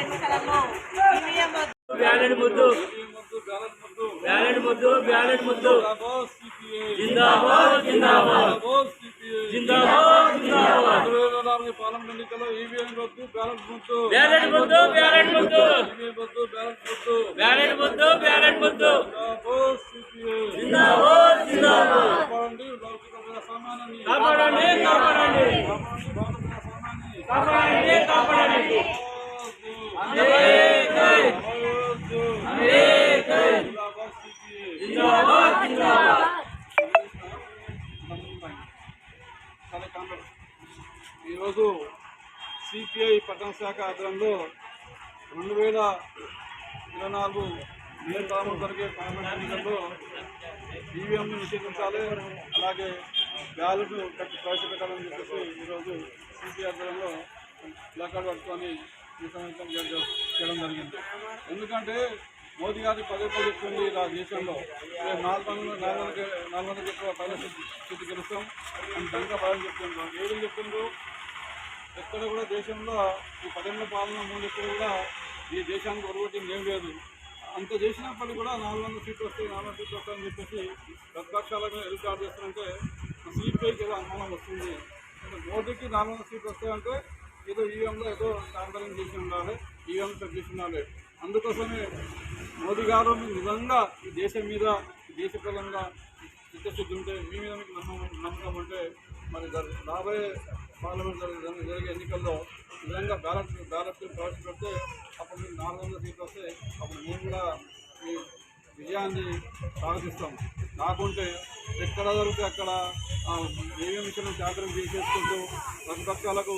Ballot ballot ముద్దు ballot ముద్దు ballot ముద్దు జిందాబాద్ జిందాబాద్ జిందాబాద్ జిందాబాద్ పార్లమెంట్ ఎన్నికల్లో ఈవీఎం వద్దు బ్యాలెట్ ముద్దు బ్యాలెట్ ముద్దు బ్యాలెట్ ముద్దు బ్యాలెట్ ముద్దు బ్యాలెట్ ముద్దు బ్యాలెట్ ముద్దు జిందాబాద్ జిందాబాద్ కాపాడండి కాపాడండి కాపాడండి. కాపాడండి కాపాడండి. ఈరోజు సిపిఐ పట్టణ శాఖ ఆధ్వర్యంలో రెండు వేల ఇరవై నాలుగు మే తాము జరిగే పార్లమెంట్ ఎన్నికల్లో ఈవీఎంను నిషేధించాలి అలాగే బ్యాలెట్ను ప్రవేశపెట్టాలని చెప్పేసి ఈరోజు సిపిఐ ఆధ్వర్యంలో ప్లాకార్డ్ పట్టుకొని ఈ సంవత్సరం చేయడం జరిగింది. ఎందుకంటే మోదీ గారి పదే పదే చెప్తుంది ఇలా దేశంలో. రేపు నాలుగు వందల నాలుగు వందల నాలుగు వందల ఎక్కువ పైన స్థితి గెలుస్తాం అని దంగా పదని చెప్తున్నారు ఏం చెప్తుండ్రు ఎక్కడ కూడా దేశంలో ఈ పదేళ్ళ పాలన ముందు కూడా ఈ దేశానికి ఒరగొట్టింది ఏం లేదు. అంత చేసినప్పటికీ కూడా నాలుగు వందల సీట్లు వస్తాయి నాలుగు వందల సీట్లు వస్తాయని చెప్పేసి మీద ఎదురు చేస్తారంటే సీట్పైకి ఏదో అనుమానం వస్తుంది. అంటే మోదీకి నాలుగు వందల సీట్లు వస్తాయంటే ఏదో ఈవీఎంలో ఏదో తాండరం చేసి ఉండాలి ఈవీఎం సెట్ చేసి ఉండాలి. అందుకోసమే మోదీ గారు నిజంగా ఈ దేశం మీద దేశ ప్రజలంగా చిత్తశుద్ధి ఉంటే మీ మీద మీకు నమ్మకం నమ్మకం ఉంటే మరి రాబోయే పార్లమెంట్ జరిగే జరిగే ఎన్నికల్లో నిజంగా బ్యాలెట్ బ్యాలెట్ ప్రవేశపెడితే అప్పుడు మీకు నాలుగు వందల సీట్లు వస్తే అప్పుడు మేము కూడా మీ విజయాన్ని స్వాగతిస్తాం కాకుంటే ఎక్కడ దొరికితే అక్కడ ఏమేమి విషయంలో జాగ్రత్త చేసేసుకుంటూ ప్రతిపక్షాలకు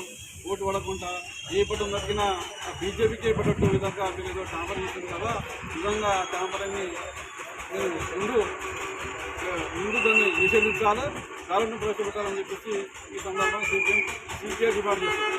ఓటు పడకుండా ఏ పట్టు బీజేపీకి ఏపట్టు విధంగా మీరు ఏదో టాంపర్ చేసింది కదా నిజంగా టాంపరింగ్ని ముందు ముందు దాన్ని నిషేధించాలి కాలను ప్రవేశపెట్టాలని చెప్పేసి ఈ సందర్భంగా సీపీఎం సిపిఐ డిమాండ్ చేస్తుంది.